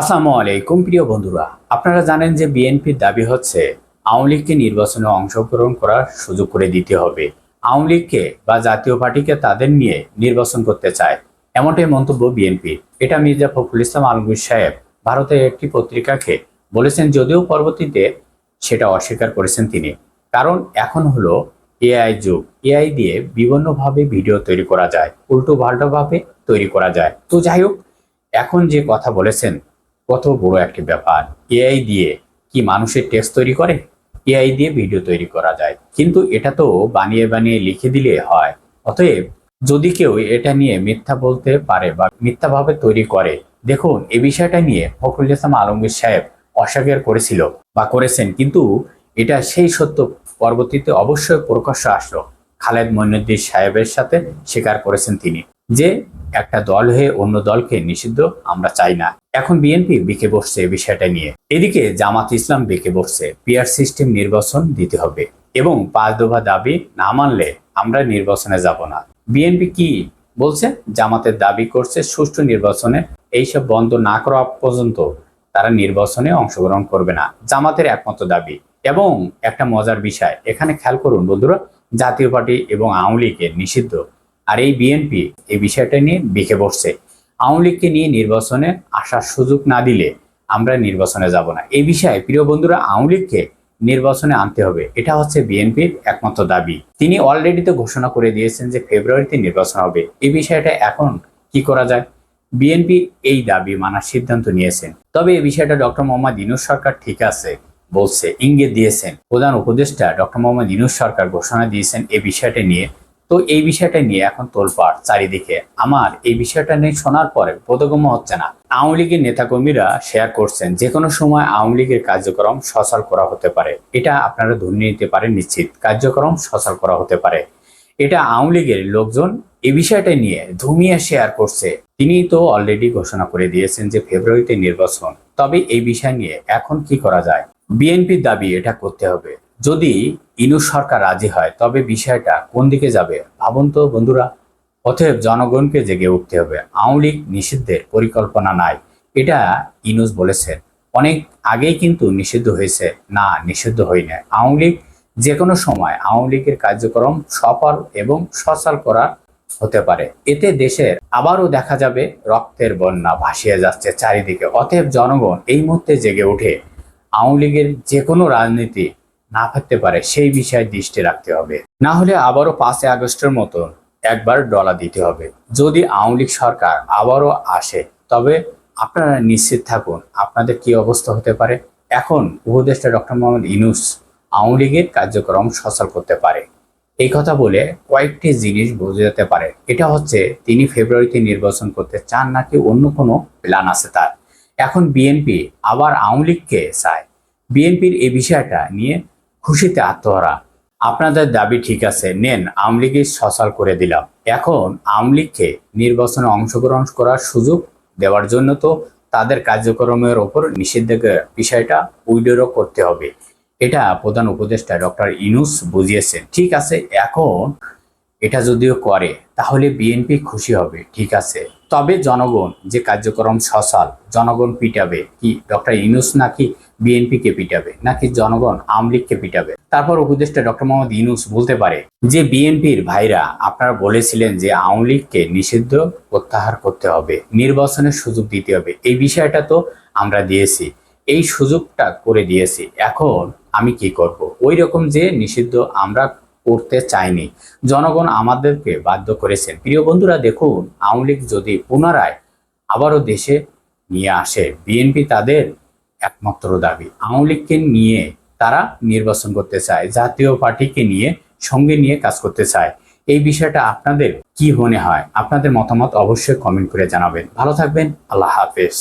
আসসালামু আলাইকুম, প্রিয় বন্ধুরা। আপনারা জানেন যে বিএনপির দাবি হচ্ছে, আওয়ামী লীগকে নির্বাচনে অংশগ্রহণ করার সুযোগ করে দিতে হবে। আওয়ামী লীগকে বা জাতীয় পার্টিকে তাদের নিয়ে নির্বাচন করতে চায়। এমনটাই মন্তব্য বিএনপি। এটা মির্জা ফখরুল ইসলাম আলমগীর সাহেব ভারতের একটি পত্রিকাকে বলেছেন, যদিও পরবর্তীতে সেটা অস্বীকার করেছেন তিনি। কারণ এখন হলো এআই যুগ। এআই দিয়ে বিভিন্নভাবে ভিডিও তৈরি করা যায় উল্টো পাল্টোভাবে তৈরি করা যায়। তো যাই হোক, এখন যে কথা বলেছেন কত বড় একটি ব্যাপার। এআই দিয়ে কি মানুষের টেস্ট তৈরি করে? এআই দিয়ে ভিডিও তৈরি করা যায়। কিন্তু এটা তো বানিয়ে বানিয়ে লিখে দিলে হয়। অতএব যদি কেউ এটা নিয়ে মিথ্যা বলতে পারে বা মিথ্যাভাবে তৈরি করে, দেখুন এ বিষয়টা নিয়ে ফখরুল ইসলাম আলমগীর সাহেব অস্বীকার করেছিল বা করেছেন। কিন্তু এটা সেই সত্য পরবর্তীতে অবশ্যই প্রকাশ্য আসলো। খালেদ মইনুদ্দিন সাহেবের সাথে স্বীকার করেছেন তিনি যে একটা দল হয়ে অন্য দলকে নিষিদ্ধ আমরা চাই না। এখন বিএনপি বেঁকে বসছে বিষয়টা নিয়ে। এদিকে জামাত ইসলাম বেঁকে বসছে। পিয়ার সিস্টেম নির্বাচন দিতে হবে। এবং পাঁচ দফা দাবি না মানলে আমরা নির্বাচনে যাব না। বিএনপি কি বলছে? জামাতের দাবি করছে সুষ্ঠু নির্বাচনে এইসব বন্ধ না করা পর্যন্ত তারা নির্বাচনে অংশগ্রহণ করবে না। জামাতের একমাত্র দাবি। এবং একটা মজার বিষয়, এখানে খেয়াল করুন বন্ধুরা, জাতীয় পার্টি এবং আওয়ামী লীগের নিষিদ্ধ আর এই বিএনপি এই বিষয়টা নিয়ে বেঁকে বসছে। আওয়ামী লীগকে নিয়ে নির্বাচনে আসার সুযোগ না দিলে আমরা নির্বাচনে যাব না। এই বিষয়ে প্রিয় বন্ধুরা, আওয়ামী লীগকে নির্বাচনে আনতে হবে। এটা হচ্ছে বিএনপির একমাত্র দাবি। তিনি অলরেডি তো ঘোষণা করে দিয়েছেন যে ফেব্রুয়ারিতে নির্বাচন হবে। এই বিষয়টা এখন কি করা যায়? বিএনপি এই দাবি মানার সিদ্ধান্ত নিয়েছেন। তবে এই বিষয়টা ডক্টর মোহাম্মদ ইনুস সরকার ঠিক আছে বলছে, ইঙ্গিত দিয়েছেন। প্রধান উপদেষ্টা ডক্টর মোহাম্মদ ইনুস সরকার ঘোষণা দিয়েছেন এই বিষয়টা নিয়ে। তো এই বিষয়টা নিয়ে এখন তোলপাড় চারিদিকে। আমার এই বিষয়টা নিয়ে শোনার পরে বোধগম্য হচ্ছে না। আওয়ামী লীগের নেতাকর্মীরা শেয়ার করছেন যে কোনো সময় আওয়ামী লীগের কার্যক্রম সচল করা হতে পারে। এটা আপনারা ধরে নিতে পারেন নিশ্চিত। কার্যক্রম সচল করা হতে পারে। এটা আওয়ামী লীগের লোকজন এই বিষয়টা নিয়ে ধুমিয়ে শেয়ার করছে। তিনি তো অলরেডি ঘোষণা করে দিয়েছেন যে ফেব্রুয়ারিতে নির্বাচন। তবে এই বিষয় নিয়ে এখন কি করা যায়? বিএনপির দাবি এটা করতে হবে। যদি ইনু সরকার রাজি হয়, তবে বিষয়টা কোন দিকে যাবে? ভাবুন তো বন্ধুরা। অতএব জনগণকে জেগে উঠতে হবে। আওয়ামী লীগ নিষিদ্ধের পরিকল্পনা নাই। এটা ইনুস বলেছেন। অনেক আগেই কিন্তু নিষিদ্ধ হয়েছে। না, নিষিদ্ধ হয়নি। আওয়ামী লীগ যে কোনো সময় আওয়ামী লীগের কার্যক্রম সফল এবং সচল করার হতে পারে। এতে দেশের আবারও দেখা যাবে রক্তের বন্যা ভাসিয়ে যাচ্ছে চারিদিকে। অতএব জনগণ এই মুহূর্তে জেগে উঠে আওয়ামী লীগের যে কোনো রাজনীতি না থাকতে পারে, সেই বিষয়ে দৃষ্টি রাখতে হবে। না হলে আবারও পাঁচই আগস্টের মতো একবার ডলা দিতে হবে। যদি আওয়ামী লীগ সরকার আবারও আসে, তবে আপনারা নিশ্চিত থাকুন আপনাদের কি অবস্থা হতে পারে। এখন উপদেষ্টা ডক্টর মোহাম্মদ ইনুস আওয়ামী লীগের কার্যক্রম সচল করতে পারে। এই কথা বলে কয়েকটি জিনিস বোঝা যেতে পারে। এটা হচ্ছে তিনি ফেব্রুয়ারিতে নির্বাচন করতে চান নাকি অন্য কোনো প্ল্যান আছে তার। এখন বিএনপি আবার আওয়ামী লীগকে চায়। বিএনপির এই বিষয়টা নিয়ে খুশিতে আত্মহারা। আপনাদের দাবি ঠিক আছে, নেন আওয়ামী লীগের সচল করে দিলাম। এখন আওয়ামী লীগকে নির্বাচনে অংশগ্রহণ করার সুযোগ দেওয়ার জন্য তো তাদের কার্যক্রমের ওপর নিষেধাজ্ঞার বিষয়টা উইডোরও করতে হবে। এটা প্রধান উপদেষ্টা ডক্টর ইনুস বুঝিয়েছেন। ঠিক আছে, এখন এটা যদিও করে, তাহলে বিএনপি খুশি হবে, ঠিক আছে। তবে জনগণ যে কার্যক্রম সচল, জনগণ পিটাবে কি? ডক্টর ইনুস নাকি বিএনপিকে পিটাবে, নাকি জনগণ আওয়ামী লীগকে পিটাবে? তারপর উপদেষ্টা ডক্টর মোহাম্মদ ইনুস বলতে পারে যে, বিএনপির ভাইরা, আপনারা বলেছিলেন যে আওয়ামী লীগকে নিষিদ্ধ প্রত্যাহার করতে হবে, নির্বাচনের সুযোগ দিতে হবে। এই বিষয়টা তো আমরা দিয়েছি, এই সুযোগটা করে দিয়েছি। এখন আমি কি করব? ওই রকম যে নিষিদ্ধ আমরা করতে চাইনি, জনগণ আমাদেরকে বাধ্য করেছেন। প্রিয় বন্ধুরা, দেখুন, আওয়ামী লীগ যদি পুনরায় আবারও দেশে নিয়ে আসে, বিএনপি তাদের একমাত্র দাবি। আওয়ামী লীগকে নিয়ে তারা নির্বাচন করতে চায়, জাতীয় পার্টিকে নিয়ে, সঙ্গে নিয়ে কাজ করতে চায়। এই বিষয়টা আপনাদের কি মনে হয়? আপনাদের মতামত অবশ্যই কমেন্ট করে জানাবেন। ভালো থাকবেন, আল্লাহ হাফেজ।